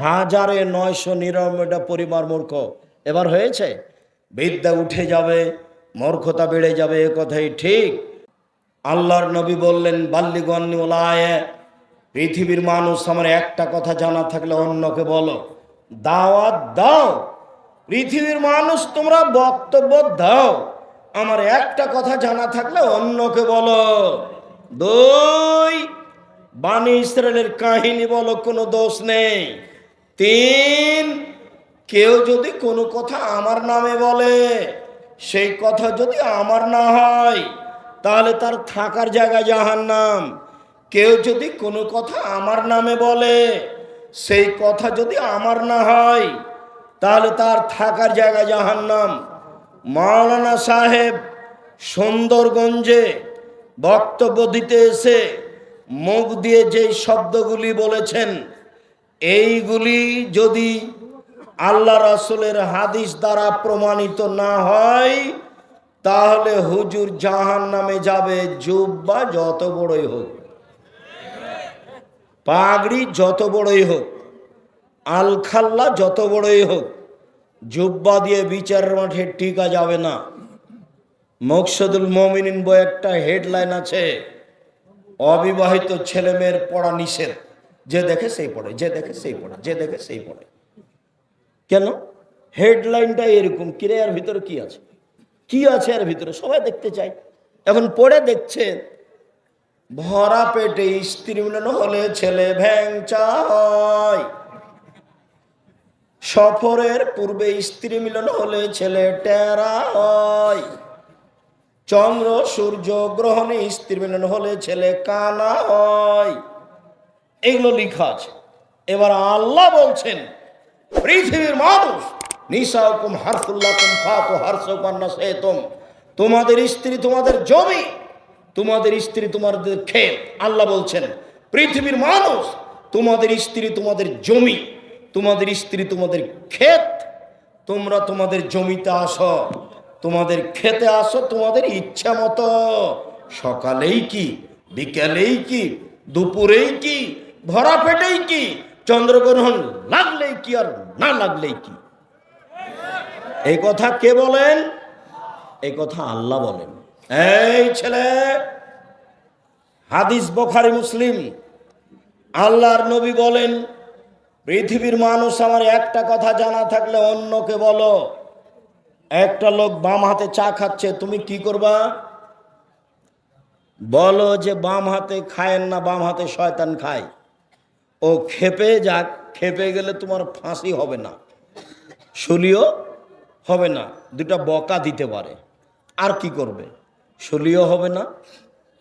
হাজারে নয়শো নিরানব্বইটা পরিবার মূর্খ। এবার হয়েছে? বিদ্যা উঠে যাবে, মূর্খতা বেড়ে যাবে, এ কথাই ঠিক। আল্লাহর নবী বললেন বাল্লিগণ্য ওলায় পৃথিবীর মানুষ আমার একটা কথা জানা থাকলে অন্যকে বলো। দাওয়াত দাও। পৃথিবীর মানুষ, তোমরা বক্তব্য দাও। আমার একটা কথা জানা থাকলে অন্যকে বলো। দুই বাণী ইসরায়েলের কাহিনী বলো, কোনো দোষ নেই। তিন। কেউ যদি কোনো কথা আমার নামে বলে, সেই কথা যদি আমার না হয়, তাহলে তার থাকার জায়গা জাহান নাম কেউ যদি কোনো কথা আমার নামে বলে, সেই কথা যদি আমার না হয়, তাহলে তার থাকার জায়গা জাহান নাম মাওলানা সাহেব সুন্দরগঞ্জে বক্তব্য দিতে এসে মুখ দিয়ে যেই শব্দগুলি বলেছেন এইগুলি যদি আল্লাহ রাসুলের হাদিস দ্বারা প্রমাণিত না হয়, তাহলে হুজুর জাহান নামে যাবে জুব্বা যত বড়ই হোক। পাগড়ি যত বড়ই হোক, আলখাল্লা যত বড়ই হোক, জুব্বা দিয়ে বিচারের মাঠে টিকা যাবে না। মকসদুল মমিনিন বই একটা হেডলাইন আছে, অবিবাহিত ছেলেমেয়ের পড়া নিষেধ। যে দেখে সেই পড়ে, যে দেখে সেই পড়ে, যে দেখে সেই পড়ে। কেন? হেডলাইনটা এরকম, কিরে এর ভিতরে কি আছে? কি আছে এর ভিতরে? সবাই দেখতে চায়। এখন পড়ে দেখছে, ভরা পেটে স্ত্রী মিলন হলে ছেলে ভ্যাংচা হয় সফরের পূর্বে স্ত্রী মিলন হলে ছেলে টেরা হয়। চন্দ্র, সূর্য, গ্রহণে স্ত্রী মিলন হলে ছেলে কানা হয়। এগুলো লেখা আছে। এবার আল্লাহ বলছেন, পৃথিবীর মানুষ নিশাকুম হারসুল্লাকুম ফাতু সেতুম তোমাদের স্ত্রী তোমাদের জমি, তোমাদের স্ত্রী তোমাদের ক্ষেত। আল্লাহ বলছেন, পৃথিবীর মানুষ, তোমাদের স্ত্রী তোমাদের জমি, তোমাদের স্ত্রী তোমাদের ক্ষেত। তোমরা তোমাদের জমিতে আসো, তোমাদের খেতে আসো, তোমাদের ইচ্ছা মতো। সকালেই কি, বিকালেই কি, দুপুরেই কি ভরা পেটেই কি? চন্দ্রগ্রহণ লাগলেই কি আর না লাগলেই কি? এই কথা কে বলেন? এই কথা আল্লাহ বলেন। এই ছেলে, হাদিস বখারি, মুসলিম। আল্লাহর নবী বলেন, পৃথিবীর মানুষ আমার একটা কথা জানা থাকলে অন্যকে বলো। একটা লোক বাম হাতে চা খাচ্ছে, তুমি কি করবা? বলো যে বাম হাতে খায়েন না, বাম হাতে শয়তান খায়। ও খেপে যাক, খেপে গেলে তোমার ফাঁসি হবে না। শুলিও হবে না, দুটা বকা দিতে পারে। আর কি করবে? শুলিও হবে না,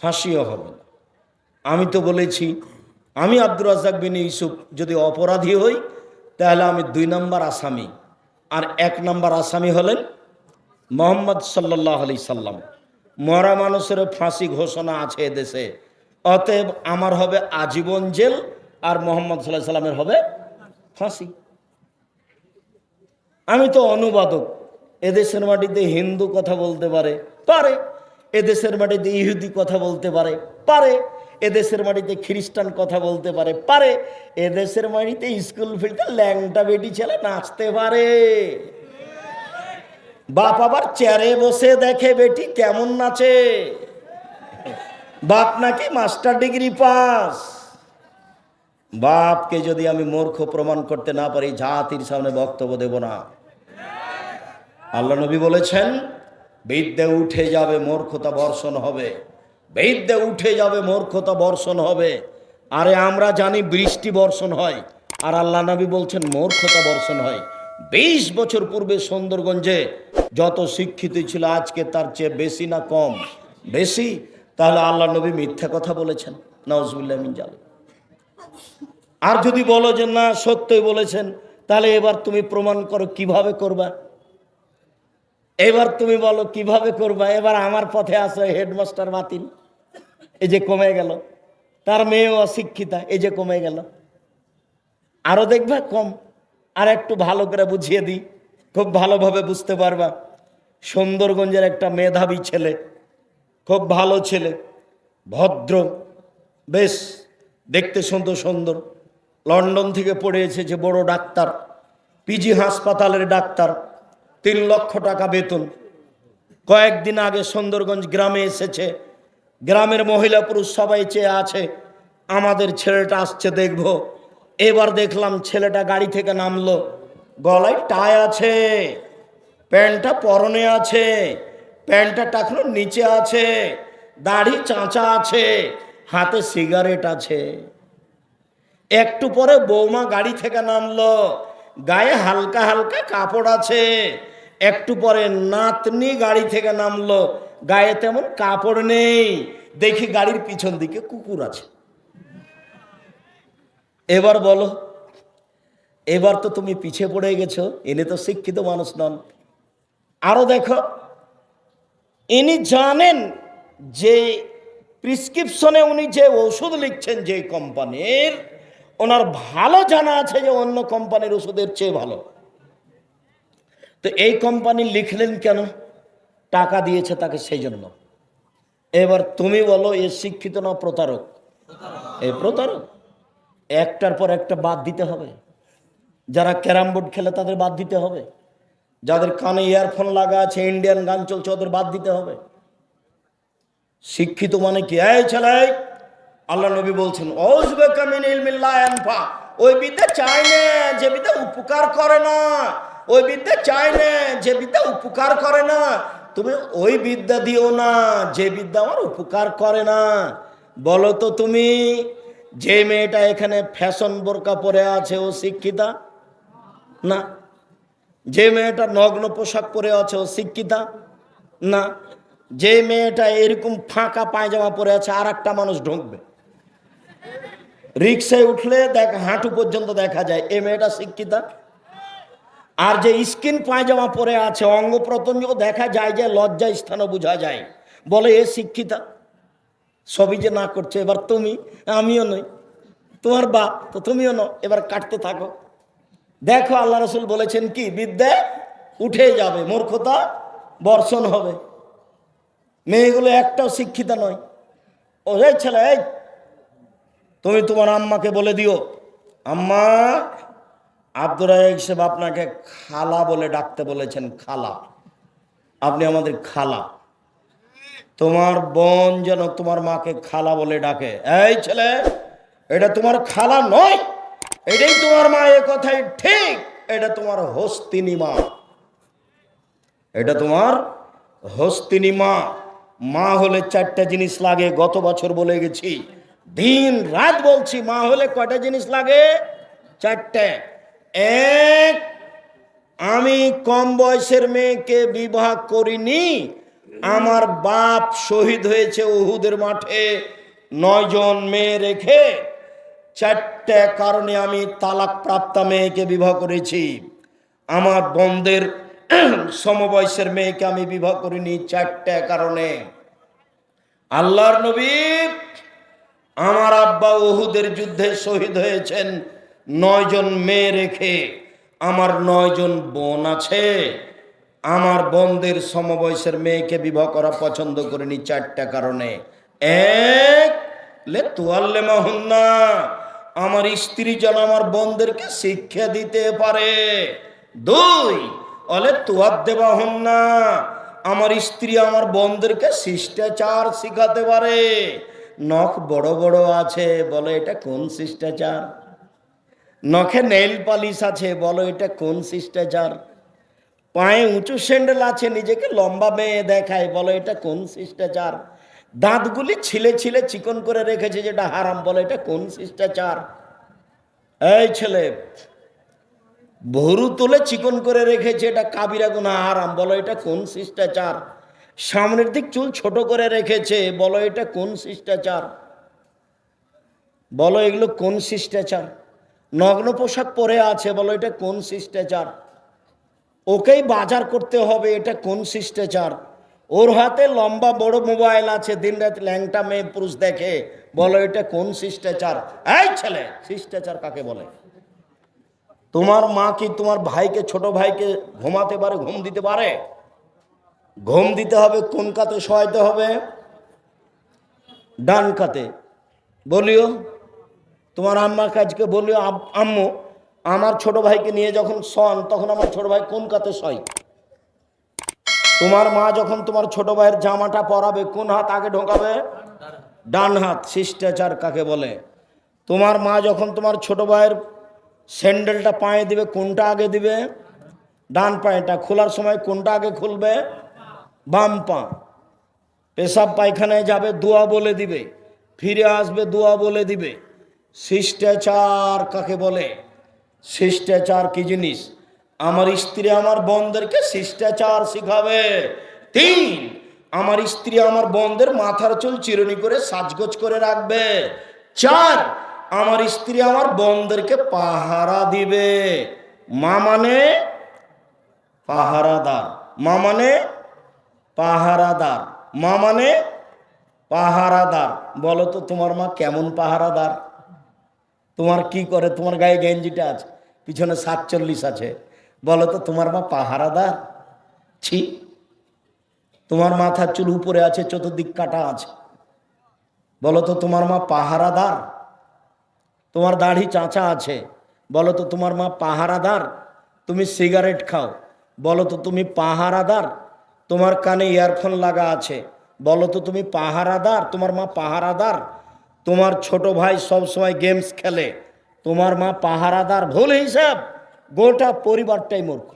ফাঁসিও হবে না। আমি তো বলেছি, আমি আব্দুর রাজাক বিন ইউসুফ যদি অপরাধী হই, তাহলে আমি দুই নম্বর আসামি। আর এক নম্বর আসামি হলেন মোহাম্মদ সাল্লাহ আলি সাল্লাম। মরা মানুষের ফাঁসি ঘোষণা আছে এদেশে। অতএব আমার হবে আজীবন জেল আর মোহাম্মদ সাল্লাহ সাল্লামের হবে ফাঁসি। আমি তো অনুবাদক, এদেশের মাটিতে হিন্দু কথা বলতে পারে পারে। এদেশের মাটিতে ইহুদি কথা বলতে পারে পারে। এদেশের মাটিতে খ্রিস্টান কথা বলতে পারে পারে। এদেশের মাটিতে স্কুল ফিল্ডে ল্যাংটা বেটি ছেলে নাচতে পারে। বাপ আবার চেয়ারে বসে দেখে বেটি কেমন নাচে। বাপ নাকি মাস্টার ডিগ্রি পাস। বাপকে যদি আমি মূর্খ প্রমাণ করতে না পারি, জাতির সামনে বক্তব্য দেব না। আল্লাহ নবী বলেছেন, বিদ্যে উঠে যাবে মূর্খতা বর্ষণ হবে। বিদ্যে উঠে যাবে মূর্খতা বর্ষণ হবে। আরে আমরা জানি বৃষ্টি বর্ষণ হয়, আর আল্লাহ নবী বলছেন মূর্খতা বর্ষণ হয়। বিশ বছর পূর্বে সুন্দরগঞ্জে যত শিক্ষিত ছিল, আজকে তার চেয়ে বেশি না কম? বেশি? তাহলে আল্লাহ নবী মিথ্যা কথা বলেছেন। নজবুল্লাহ মিন আর যদি বলো যে না, সত্যই বলেছেন, তাহলে এবার তুমি প্রমাণ করো কীভাবে করবা। এবার তুমি বলো কীভাবে করবা। এবার আমার পথে আসো হেডমাস্টার বাতিল। এই যে কমে গেল। তার মেয়েও অশিক্ষিতা, এই যে কমে গেল। আরও দেখবা কম। আর একটু ভালো করে বুঝিয়ে দিই। খুব ভালোভাবে বুঝতে পারবা। সুন্দরগঞ্জের একটা মেধাবী ছেলে। খুব ভালো ছেলে। ভদ্র। বেশ। দেখতে সুন্দর সুন্দর। লন্ডন থেকে পড়ে এসেছে বড় ডাক্তার পিজি হাসপাতালের ডাক্তার, তিন লক্ষ টাকা বেতন। কয়েকদিন আগে সুন্দরগঞ্জ গ্রামে এসেছে। গ্রামের মহিলা পুরুষ সবাই চেয়ে আছে, আমাদের ছেলেটা আসছে দেখব। এবার দেখলাম ছেলেটা গাড়ি থেকে নামলো, গলায় টাই আছে, প্যান্টটা পরনে আছে, প্যান্টটা টাকলো নিচে আছে, দাড়ি চাঁচা আছে। হাতে সিগারেট আছে। একটু পরে বৌমা গাড়ি থেকে নামলো। গায়ে হালকা হালকা কাপড় আছে। একটু পরে নাতনি গাড়ি থেকে নামলো। গায়ে তেমন কাপড় নেই। দেখি গাড়ির পিছন দিকে কুকুর আছে। এবার বলো, এবার তো তুমি পিছিয়ে পড়ে গেছো, ইনি তো শিক্ষিত মানুষ নন। আরও দেখো, ইনি জানেন যে প্রিসক্রিপশনে উনি যে ওষুধ লিখছেন যে কোম্পানির, ওনার ভালো জানা আছে যে অন্য কোম্পানির ওষুধের চেয়ে ভালো। তো এই কোম্পানি লিখলেন কেন? টাকা দিয়েছে তাকে সেই জন্য। এবার তুমি বলো, এ শিক্ষিত না প্রতারক? এই প্রতারক। একটার পর একটা বাদ দিতে হবে। যারা ক্যারাম বোর্ড খেলে তাদের বাদ দিতে হবে। যাদের কানে ইয়ারফোন লাগা আছে ইন্ডিয়ান গান চলছে, ওদের বাদ দিতে হবে। শিক্ষিত মানে কি? এই ছেলে, আল্লাহ নবী বলছেন ওই বিদ্যা চাই না, যে বিদ্যা উপকার করে না। ওই বিদ্যা চাই না, যে বিদ্যা উপকার করে না। তুমি ওই বিদ্যা দিও না, যে বিদ্যা আমার উপকার করে না। বলো তো তুমি, যে মেয়েটা এখানে ফ্যাশন বোরকা পরে আছে, ও শিক্ষিতা? না। যে মেয়েটা নগ্ন পোশাক পরে আছে, ও শিক্ষিতা? না। যে মেয়েটা এরকম ফাঁকা পায়জামা পরে আছে আর একটা মানুষ ঢুকবে। রিক্সায় উঠলে দেখ, হাঁটু পর্যন্ত দেখা যায়, এ মেয়েটা শিক্ষিতা। আর যে স্কিন পায়জামা পরে আছে অঙ্গ প্রত্যঙ্গ দেখা যায় যে লজ্জা স্থানও বোঝা যায়। বলে, এ শিক্ষিতা। সবই যে না করছে, এবার তুমি, আমিও নই। তোমার বাপ, তো তুমিও ন এবার কাটতে থাকো। দেখো, আল্লাহ রসুল বলেছেন কি, বিদ্যা উঠে যাবে, মূর্খতা বর্ষণ হবে। মেয়েগুলো একটাও শিক্ষিত নয়। ও, এই ছেলে, এই। তুমি তোমার আম্মাকে বলে দিও। আম্মা, আব্দুর সাহেব আপনাকে খালা বলে ডাকতে বলেছেন, খালা। আপনি আমাদের খালা। তোমার বোন যেন তোমার মাকে খালা বলে ডাকে। এই ছেলে, এটা তোমার খালা নয়। এটাই তোমার মা, এ কথাই ঠিক। এটা তোমার হস্তিনী মা। এটা তোমার হস্তিনী মা। মা হলে চারটা জিনিস লাগে, গত বছর বলে গেছি। দিন রাত বলছি, মা হলে কয়টা জিনিস লাগে? চারটে। এক, আমি কম বয়সের মেয়েকে বিবাহ করিনি, আমার বাপ শহীদ হয়েছে উহুদের মাঠে, নয়জন মেয়ে রেখে চারটে কারণে আমি তালাক প্রাপ্তা মেয়েকে বিবাহ করেছি। আমার বন্ধের সমবয়সের মেয়েকে আমি বিবাহ করিনি চারটে কারণে। আল্লাহর নবী আমার আব্বা ওহুদের যুদ্ধে শহীদ হয়েছেন, নয়জন মেয়ে রেখে। আমার নয়জন বোন আছে। আমার বোনদের সমবয়সের মেয়েকে বিবাহ করা পছন্দ করিনি চারটা কারণে। এক, লে তুয়াল্লে মাহুন্না আমার স্ত্রী যেন আমার বোনদেরকে শিক্ষা দিতে পারে। দুই অলে তুয়ার দেবা হন না আমার স্ত্রী আমার বোনদেরকে শিষ্টাচার শিখাতে পারে। নখ বড় বড় আছে, বলে এটা কোন শিষ্টাচার? নখে নেল পালিশ আছে, বলো এটা কোন শিষ্টাচার? পায়ে উঁচু স্যান্ডেল আছে, নিজেকে লম্বা মেয়ে দেখায়, বলো এটা কোন শিষ্টাচার? দাঁতগুলি ছিলে ছিলে চিকন করে রেখেছে, যেটা হারাম, বলো এটা কোন শিষ্টাচার? এই ছেলে ভরু তুলে চিকন করে রেখেছে, এটা কাবিরা গুনা হারাম। বলো এটা কোন শিষ্টাচার? সামনের দিক চুল ছোট করে রেখেছে, বলো এটা কোন শিষ্টাচার? বলো এগুলো কোন শিষ্টাচার? নগ্ন পোশাক পরে আছে, বলো এটা কোন শিষ্টাচার? ওকেই বাজার করতে হবে, এটা কোন শিষ্টাচার? ওর হাতে লম্বা বড় মোবাইল আছে দিন রাত ল্যাংটা মেয়ে পুরুষ দেখে, বলো এটা কোন শিষ্টাচার? এই ছেলে, শিষ্টাচার কাকে বলে? তোমার মা কি তোমার ভাইকে, ছোট ভাইকে ঘুমাতে পারে, ঘুম দিতে পারে? ঘুম দিতে হবে, কোন কাতে শোয়াইতে হবে? ডান কাতে। বলিও, তোমার আম্মার কাজকে বলিও, "আব- আম্মু, আমার ছোট ভাইকে নিয়ে যখন শন, তখন আমার ছোট ভাই কোন কাতে শয়? তোমার মা যখন তোমার ছোট ভাইয়ের জামাটা পরাবে, কোন হাত আগে ঢোকাবে? ডান হাত, শিষ্টাচার কাকে বলে? তোমার মা যখন তোমার ছোট ভাইয়ের স্যান্ডেলটা পায়ে দিবে, কোনটা আগে দিবে? ডান পায়েটা খোলার সময় কোনটা আগে খুলবে? বাম পা। পেশাব পায়খানায় যাবে, দোয়া বলে দিবে। ফিরে আসবে, দোয়া বলে দিবে। শিষ্টাচার কাকে বলে? শিষ্টাচার কি জিনিস? আমার স্ত্রী আমার বোনদেরকে শিষ্টাচার শিখাবে। তিন, আমার স্ত্রী আমার বোনদের মাথার চুল চিরুনি করে সাজগোজ করে রাখবে। চার আমার স্ত্রী আমার বোনদেরকে পাহারা দিবে। মা মানে পাহারাদার। মা মানে পাহারাদার। মা মানে পাহারাদার। বলো তো, তোমার মা কেমন পাহারাদার? তোমার কি করে? তোমার গায়ে গেঞ্জিটা আছে, পিছনে সাতচল্লিশ আছে। বলো তো, তোমার মা পাহারাদার? ছি। তোমার মাথার চুল উপরে আছে, চতুর্দিক কাটা আছে। বলো তো, তোমার মা পাহারাদার? তোমার দাড়ি চাঁচা আছে। বলো তো তোমার মা পাহারাদার? তুমি সিগারেট খাও। বলো তো তুমি পাহারাদার? তোমার কানে ইয়ারফোন লাগা আছে। বলো তো তুমি পাহারাদার? তোমার মা পাহারাদার? তোমার ছোট ভাই সব সময় গেমস খেলে। তোমার মা পাহারাদার? ভুল হিসাব। গোটা পরিবারটাই মূর্খ।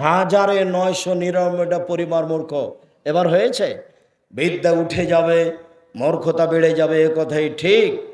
হাজারে নয়শো নিরানব্বইটা পরিবার মূর্খ। এবার হয়েছে, বিদ্যা উঠে যাবে। মূর্খতা বেড়ে যাবে এ কথাই ঠিক।